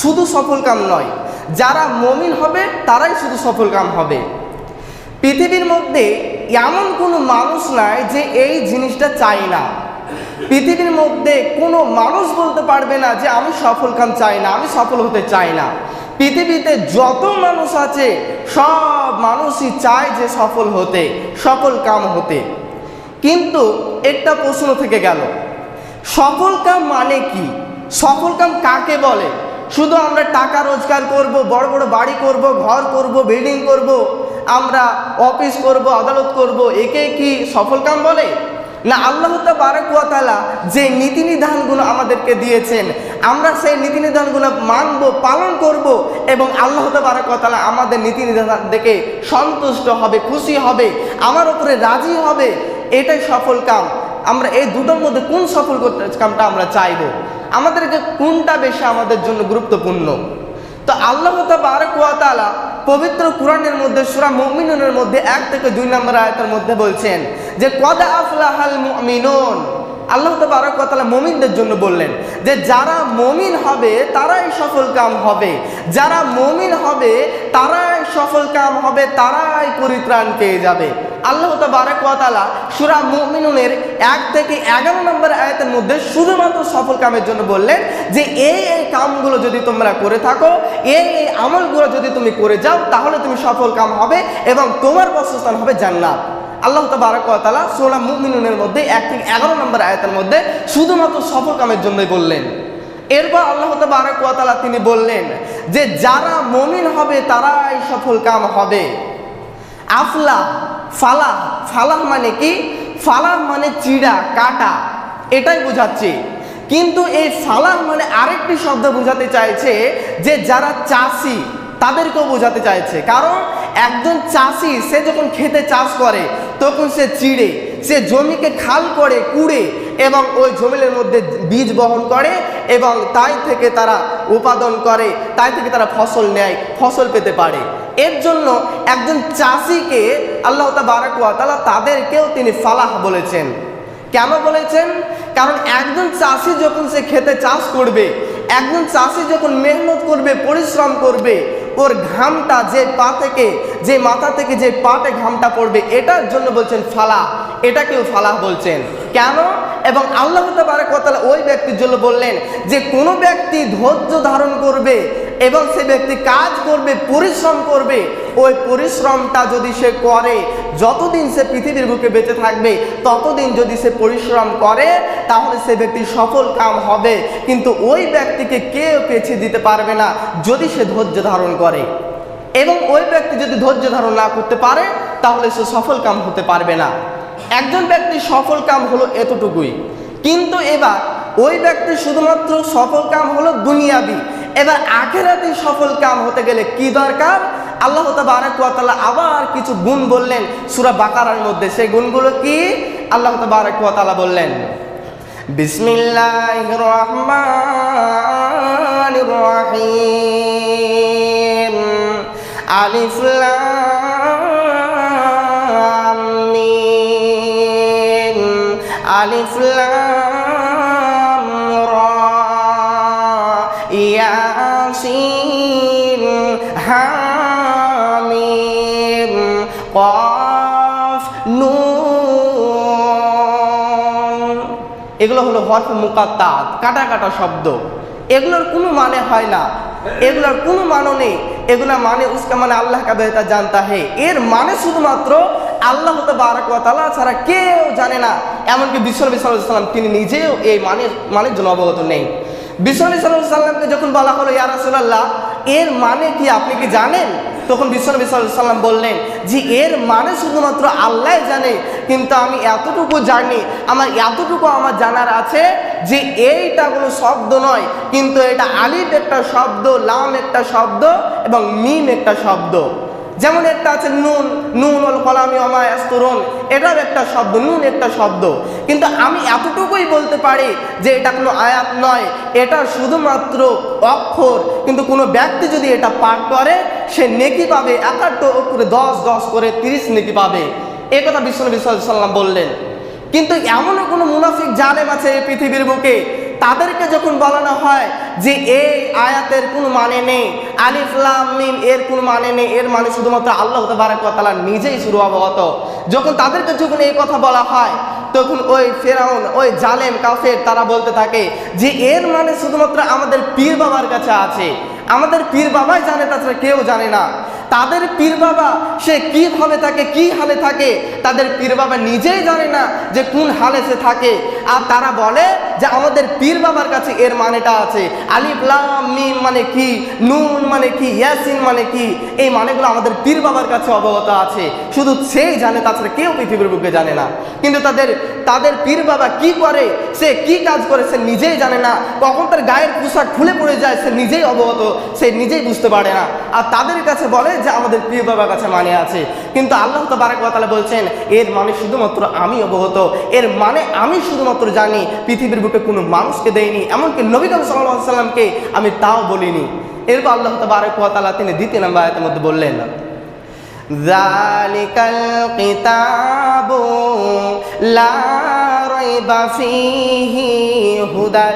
শুধু সফল কাম নয়, যারা মমিন হবে, তারাই শুধু সফল কাম হবে। পৃথিবীর মধ্যে এমন কোনো মানুষ নাই যে এই জিনিসটা চাই না। পৃথিবীর মধ্যে কোনো মানুষ বলতে পারবে না যে আমি সফল কাম চাই না, আমি সফল হতে চাই না। পৃথিবীতে যত মানুষ আছে, সব মানুষই চায় যে সফল হতে, সফল কাম হতে। কিন্তু একটা প্রশ্ন থেকে গেল, সফল কাম মানে কি? সফল কাম কাকে বলে? শুধু আমরা টাকা রোজগার করব, বড় বড় বাড়ি করব, ঘর করব বিল্ডিং করব, আমরা অফিস করব, আদালত করব, একে কি সফল কাম বলে? না, আল্লাহ বারাকুয়াতালা যে নীতিনিধানগুলো আমাদেরকে দিয়েছেন, আমরা সেই নীতিনিধানগুলো মানব, পালন করব এবং আল্লাহ বারাকুয়াতালা আমাদের নীতিনিধান দেখে সন্তুষ্ট হবে, খুশি হবে, আমার উপরে রাজি হবে, এটাই সফল কাম। আমরা এই দুটোর মধ্যে কোন সফল কামটা আমরা চাইব? আমাদেরকে কোনটা বেশি আমাদের জন্য গুরুত্বপূর্ণ? তো আল্লাহ তালা পবিত্র কোরআনের মধ্যে, সুরা মমিনের মধ্যে এক থেকে দুই নম্বর আয়তের মধ্যে বলছেন যে, কদা আফলাহাল মুমিনুন। আল্লাহ তাবারকাতালা মমিনদের জন্য বললেন যে যারা মমিন হবে, তারাই সফল কাম হবে। যারা মমিন হবে, তারাই সফল কাম হবে, তারাই পরিত্রাণ পেয়ে যাবে। আল্লাহ তাবারকাতালা সুরা মমিনুনের এক থেকে এগারো নম্বর আয়াতের মধ্যে শুধুমাত্র সফল কামের জন্য বললেন যে, এই এই কামগুলো যদি তোমরা করে থাকো, এই এই আমলগুলো যদি তুমি করে যাও, তাহলে তুমি সফল কাম হবে এবং তোমার বাসস্থান হবে জান্নাত। আল্লাহ তাবারকালা সোলা মুমিনুনের মধ্যে এক থেকে এগারো নম্বর আয়াতের মধ্যে শুধুমাত্র সফল কামের জন্যই বললেন। এরপর আল্লাহ তাবারকালা তিনি বললেন যে, যারা মমিন হবে তারাই সফল কাম হবে। আফলা, ফালাহ ফালাহ মানে কি? ফালাহ মানে চিড়া, কাটা, এটাই বোঝাচ্ছে। কিন্তু এই ফালাহ মানে আরেকটি শব্দ বোঝাতে চাইছে যে, যারা চাষি, তাদেরকেও বোঝাতে চাইছে। কারণ একজন চাষি, সে যখন খেতে চাষ করে তখন সে চিড়ে, সে জমিকে খাল করে, কুড়ে এবং ওই জমিনের মধ্যে বীজ বহন করে এবং তাই থেকে তারা উৎপাদন করে, তাই থেকে তারা ফসল নেয়, ফসল পেতে পারে। এর জন্য একজন চাষিকে আল্লাহ তালা তাদেরকেও তিনি ফালাহ বলেছেন। কেন বলেছেন? কারণ একজন চাষি যখন সে খেতে চাষ করবে, একজন চাষি যখন মেহনত করবে, পরিশ্রম করবে ওর ঘামটা যে পা থেকে, যে মাথা থেকে যে পাটে ঘামটা পড়বে, এটার জন্য বলছেন ফালা এটাকেও ফালাহ বলছেন। কেন? এবং আল্লাহ কথা ওই ব্যক্তির জন্য বললেন যে, কোনো ব্যক্তি ধৈর্য ধারণ করবে এবং সে ব্যক্তি কাজ করবে, পরিশ্রম করবে, ওই পরিশ্রমটা যদি সে করে, যতদিন সে পৃথিবীর বুকে বেঁচে থাকবে, ততদিন যদি সে পরিশ্রম করে, তাহলে সে ব্যক্তি সফল কাম হবে। কিন্তু ওই ব্যক্তিকে কেউ পেছিয়ে দিতে পারবে না যদি সে ধৈর্য ধারণ করে। এবং ওই ব্যক্তি যদি ধৈর্য ধারণ না করতে পারে, তাহলে সে সফল কাম হতে পারবে না। একজন ব্যক্তি সফল কাম হলো এতটুকুই। কিন্তু এবার ওই ব্যক্তি শুধুমাত্র সফল কাম হলো দুনিয়াবি। এবার আখেরাতে সফল কাম হতে গেলে কি দরকার? আল্লাহ তাবারকালা আবার কিছু গুণ বললেন সুরা বাকারার মধ্যে। সেই গুণগুলো কি? আল্লাহ তাবারকালা বললেন বিসমিল্লাহ ইয়াসিন হামিম কফ নুন। এগুলো হলো হরফ মুকাত্তাত কাটা কাটা শব্দ। এগুলোর কোনো মানে হয় না। এগুলোর কোনো মানে নেই। এগুলা মানে উসকা মানে আল্লাহ কা বেহতা জানতা হে। এর মানে শুধুমাত্র আল্লাহ তালা ছাড়া কেউ জানে না। এমনকি বিশ্বনবী সাল্লাম তিনি নিজেও এই মানে মানের জন্য অবগত নেই। বিশ্বনবী সাল্লামকে যখন বলা হলো, ইয়া রাসূলুল্লাহ, এর মানে কি আপনি কি জানেন? তখন বিশ্বনবী সাল্লাম বললেন যে এর মানে শুধুমাত্র আল্লাহ জানে, কিন্তু আমি এতটুকু জানি, আমার এতটুকু আমার জানার আছে যে এইটা কোনো শব্দ নয়, কিন্তু এটা আলিফ একটা শব্দ, লাম একটা শব্দ এবং মিম একটা শব্দ। যেমন একটা আছে নুন নুন ওল কলামি অমায় আস্তরণ। এটার একটা শব্দ, নুন একটা শব্দ। কিন্তু আমি এতটুকুই বলতে পারি যে এটা কোনো আয়াত নয়। এটা শুধুমাত্র অক্ষর। কিন্তু কোনো ব্যক্তি যদি এটা পাঠ করে, সে নেকি পাবে একাত্তর করে দশ দশ করে তিরিশ নেকি পাবে। এ কথা বিশ্বনবী সাল্লাম বললেন। কিন্তু এমনও কোনো মুনাফিক জালেম আছে এই পৃথিবীর বুকে তাদেরকে যখন বলানো হয় যে এই আয়াতের কোনো মানে নেই, আলিফ লাম মিম এর কোনো মানে নেই, এর মানে শুধুমাত্র আল্লাহ তাআলা নিজেই শুরু অবগত। যখন তাদেরকে যখন এই কথা বলা হয়, তখন ওই ফেরাউন, ওই জালেম কাফের তারা বলতে থাকে যে এর মানে শুধুমাত্র আমাদের পীর বাবার কাছে আছে। আমাদের পীর বাবাই জানে, তাছাড়া কেউ জানে না। তাদের পীর বাবা, সে কীভাবে থাকে, কি হালে থাকে, তাদের পীর বাবা নিজেই জানে না যে কোন হালে সে থাকে। আর তারা বলে যে আমাদের পীর বাবার কাছে এর মানেটা আছে। আলিফ, লাম, মিম মানে কি? নুন মানে কি? ইয়াসিন মানে কি? এই মানেগুলো আমাদের পীর বাবার কাছে অবগত আছে। শুধু সেই জানে, তাছাড়া কেউ পৃথিবীর বুকে জানে না। কিন্তু তাদের তাদের পীর বাবা কি করে? সে কি কাজ করে সে নিজেই জানে না। কখন তার গায়ের পোশাক খুলে পড়ে যায় সে নিজেই অবগত, সে নিজেই বুঝতে পারে না। আর তাদের কাছে বলে যে আমাদের পীর বাবার কাছে মানে আছে। কিন্তু আল্লাহ তো বারাক তালা বলছেন, এর মানে শুধুমাত্র আমি অবগত। এর মানে আমি শুধুমাত্র জানি, পৃথিবীর বুকে কোনো মানুষকে দেয়নি এমনকি নবী কবি সাল্লাহ সাল্লামকে আমি তাও বলিনি এরপর আল্লাহ তাবারক তালা তিনি দ্বিতীয় নম্বর আয়তের মধ্যে বললেন ذلك الكتاب لا ريب فيه هدى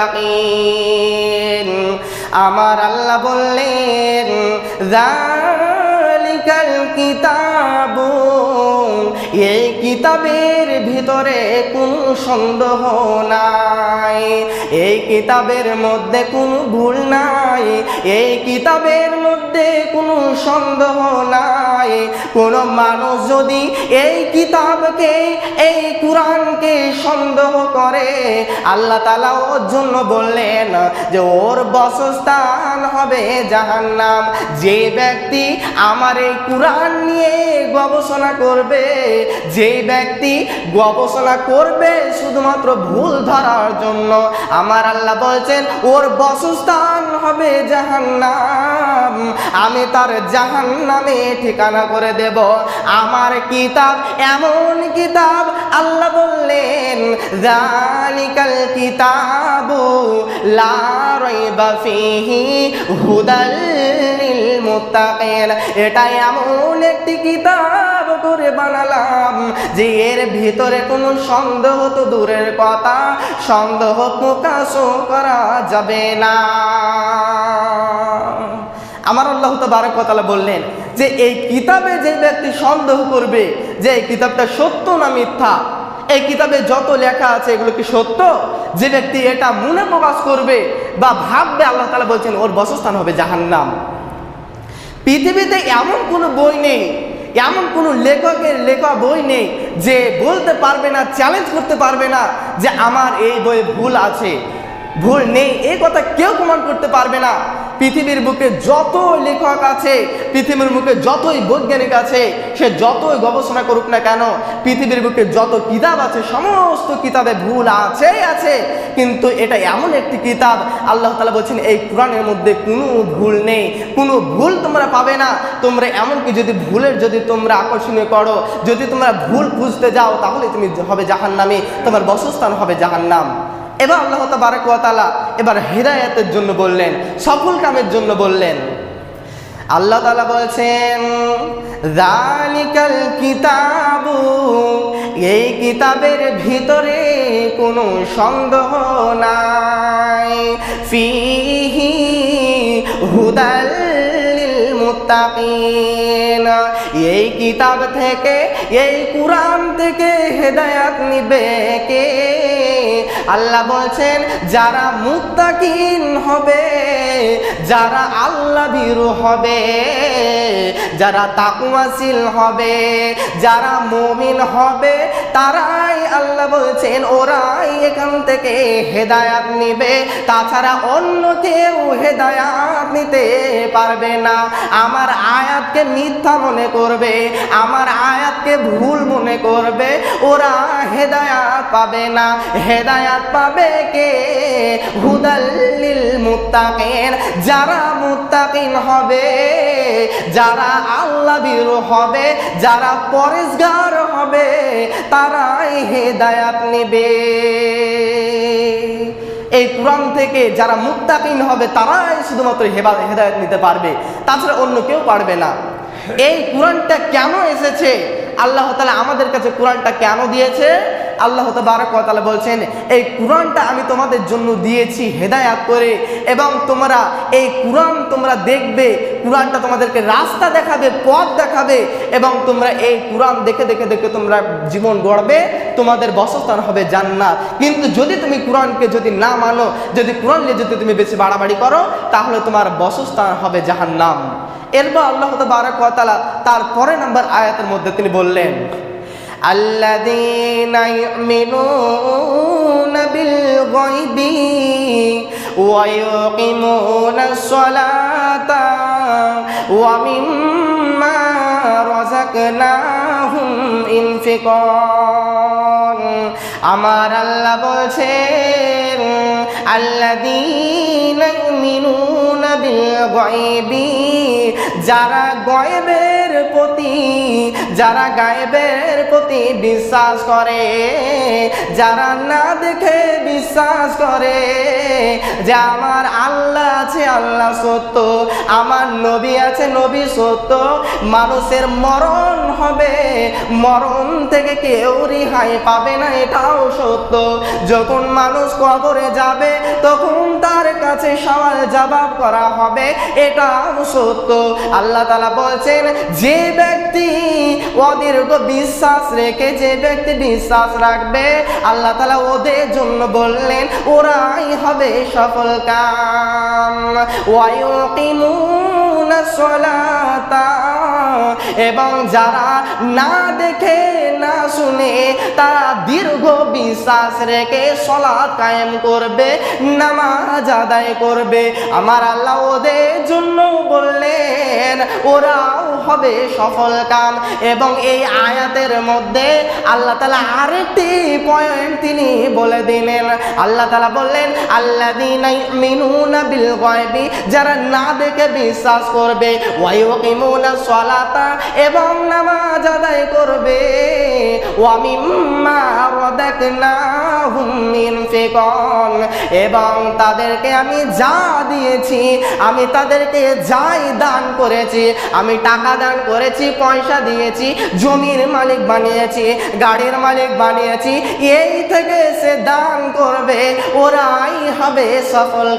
للمتقين আমার আল্লাহ বললেন জালিকাল কিতাবু এই কিতাবের ভিতরে কোনো সন্দেহ নাই? এই কিতাবের মধ্যে কোনো ভুল নাই? এই কিতাবের মধ্যে কোনো সন্দেহ নাই? কোনো মানুষ যদি এই কিতাবকে, এই কোরআনকে সন্দেহ করে, আল্লাহ তালা ওর জন্য বললেন যে ওর বসস্থান হবে জাহান্নাম। যে ব্যক্তি আমার এই কোরআন নিয়ে গবেষণা করবে যে ব্যক্তি গবেষণা করবে শুধুমাত্র ভুল ধরার জন্য, আমার আল্লাহ বলছেন, ওর বসস্থান হবে জাহান্নাম। আমি তার জাহান্নামে ঠিকানা করে দেব। আমার কিতাব, এমন কিতাব আল্লাহ বললেন জালিকাল কিতাবু লা হুদাল এটা এমন একটি কিতাব করে বানালাম। যে এর ভিতরে কোনো সন্দেহ তো দূরের কথা, সন্দেহ প্রকাশও করা যাবে না। আমার আল্লাহ তালা বললেন যে এই কিতাবে যে ব্যক্তি সন্দেহ করবে, যে এই কিতাবটা সত্য না মিথ্যা, এই কিতাবে যত লেখা আছে এগুলো কি সত্য? যে ব্যক্তি এটা মনে প্রকাশ করবে বা ভাববে, আল্লাহ তালা বলছেন, ওর বসস্থান হবে জাহান্নাম। পৃথিবীতে এমন কোনো বই নেই এমন কোনো লেখকের লেখা বই নেই যে বলতে পারবে না চ্যালেঞ্জ করতে পারবে না যে আমার এই বইয়ে ভুল আছে। ভুল নেই এই কথা কেউ প্রমাণ করতে পারবে না। পৃথিবীর বুকে যত লেখক আছে, পৃথিবীর বুকে যতই বৈজ্ঞানিক আছে, সে যতই গবেষণা করুক না কেন, পৃথিবীর বুকে যত কিতাব আছে, সমস্ত কিতাবে ভুল আছেই আছে। কিন্তু এটা এমন একটি কিতাব, আল্লাহ তালা বলছেন, এই কোরআনের মধ্যে কোনো ভুল নেই। কোনো ভুল তোমরা পাবে না। তোমরা এমনকি যদি ভুলের যদি তোমরা আকর্ষণীয় করো, যদি তোমরা ভুল খুঁজতে যাও, তাহলে তুমি হবে জাহান্নামে, তোমার বসস্থান হবে জাহান্নাম। এবার আল্লাহ তালা এবার হৃদায়তের জন্য বললেন, সফল কামের জন্য বললেন। আল্লাহ তালা বলছেন কিতাবু, এই কিতাবের ভিতরে কোনো সন্দেহ নাই। ফিহি হুদাল লিল মুত্তাকিন। এই কিতাব থেকে, এই কোরআন থেকে হেদায়াত নিবে কে? আল্লাহ বলছেন যারা মুত্তাকিন হবে যারা আল্লাহ ভীরু হবে, যারা তাকুয়াশীল হবে, যারা মুমিন হবে, তারাই আল্লাহ বলছেন, ওরাই এখান থেকে হেদায়াত নিবে। তাছাড়া অন্য কেউ হেদায়াত নিতে পারবে না। আমার আয়াতকে মিথ্যা মনে করবে, আমার আয়াতকে ভুল মনে করবে, ওরা হেদায়াত পাবে না। হেদায়াত পাবে কে? হুদাল্লিল যারা মুত্তাকিন হবে, যারা আল্লাহ বীর হবে, যারা পরেশগার হবে, তারাই হেদায়াত নেবে। এই কোরআন থেকে যারা মুত্তাকিন হবে, তারাই শুধুমাত্র হেবা হেদায়ত নিতে পারবে। তাছাড়া অন্য কেউ পারবে না। এই কোরআনটা কেন এসেছে? আল্লাহ তালা আমাদের কাছে কোরআনটা কেন দিয়েছে? আল্লাহ ওয়া বলছেন, এই কোরআনটা আমি তোমাদের জন্য দিয়েছি হেদায়াত করে এবং তোমরা এই কোরআন তোমরা দেখবে, কোরআনটা তোমাদেরকে রাস্তা দেখাবে, পথ দেখাবে এবং তোমরা এই কোরআন দেখে দেখে দেখে তোমরা জীবন গড়বে, তোমাদের বসস্থান হবে জান্নাত। কিন্তু যদি তুমি কোরআনকে যদি না মানো, যদি কোরআন নিয়ে যদি তুমি বেশি বাড়াবাড়ি করো, তাহলে তোমার বসস্থান হবে জাহান্নাম। এরপর আল্লাহ তাআলা তার পরে নাম্বার আয়াতের মধ্যে তিনি বললেন الذين يؤمنون بالغيب ويقيمون الصلاة ومما رزقناهم انفقون আমার আল্লাহ বলছেন আল্লাদিন মিনুন বিল গয়বি যারা গয়বে প্রতি, যারা গায়েবের প্রতি বিশ্বাস করে, যারা না দেখে বিশ্বাস করে যে আমার আল্লাহ আছে, আল্লাহ সত্য, আমার নবী আছে, নবী সত্য, মানুষের মরণ মরণ থেকে কেউ রেহাই পাবে না, এটাও সত্য। যখন মানুষ কবরে যাবে, তখন তার কাছে সওয়াল জবাব করা হবে, এটাও সত্য। আল্লাহ তালা বলছেন, যে ব্যক্তি অদীর্ঘ বিশ্বাস রেখে, যে ব্যক্তি বিশ্বাস রাখবে, আল্লাহ তালা ওদের জন্য বললেন, ওরাই হবে সফল কাম। সলাতা এবং যারা না দেখে, না শুনে, তারা দীর্ঘ বিশ্বাস রেখে সলা কায়েম করবে, নামাজ আদায় করবে। আমার আল্লাহ ওদের জন্য বললেন, ওরাও হবে সফল কাম এবং এই আয়াতের মধ্যে আল্লাহ তালা আরেকটি পয়েন্ট তিনি বলে দিলেন। আল্লাহ তালা বললেন আল্লাহ মিনুনা বিল গয়বি যারা না দেখে বিশ্বাস করবে। ওয়াইকিমুনা সলাতা, এবং নামাজ আদায় করবে। ওয়ামিম্মা রাদাকনাহুম ইনফিকুন এবং তাদেরকে আমি যা দিয়েছি, আমি তাদেরকে যাই দান করেছি, আমি টাকা দান করেছি, পয়সা দিয়েছি, জমির মালিক বানিয়েছি, গাড়ির মালিক বানিয়েছি, এই থেকে সে দান করবে, ওরাই হবে সফল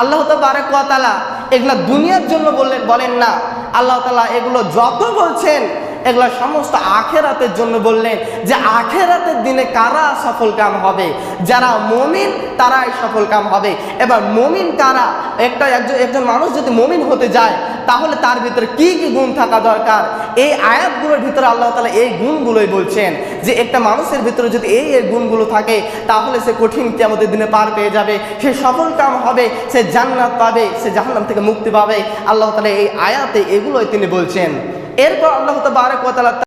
আল্লাহ তো বারে কতালা এগুলো দুনিয়ার জন্য বললেন বলেন না। আল্লাহ তালা এগুলো যত বলছেন এগুলো সমস্ত আখেরাতের জন্য বললেন যে আখেরাতের দিনে কারা সফল কাম হবে? যারা মমিন, তারাই সফল কাম হবে। এবার মমিন কারা? একটা একজন একজন মানুষ যদি মমিন হতে যায়, তাহলে তার ভিতরে কি কি গুণ থাকা দরকার? এই আয়াতগুলোর ভিতরে আল্লাহ তালা এই গুণগুলোই বলছেন যে একটা মানুষের ভিতরে যদি এই এই গুণগুলো থাকে, তাহলে সে কঠিন আমাদের দিনে পার পেয়ে যাবে। সে সফল কাম হবে, সে জান্নাত পাবে, সে জাহান্নাম থেকে মুক্তি পাবে। আল্লাহ তালা এই আয়াতে এগুলোই তিনি বলছেন। এরপর আল্লাহ তাবারক ওয়া তাআলা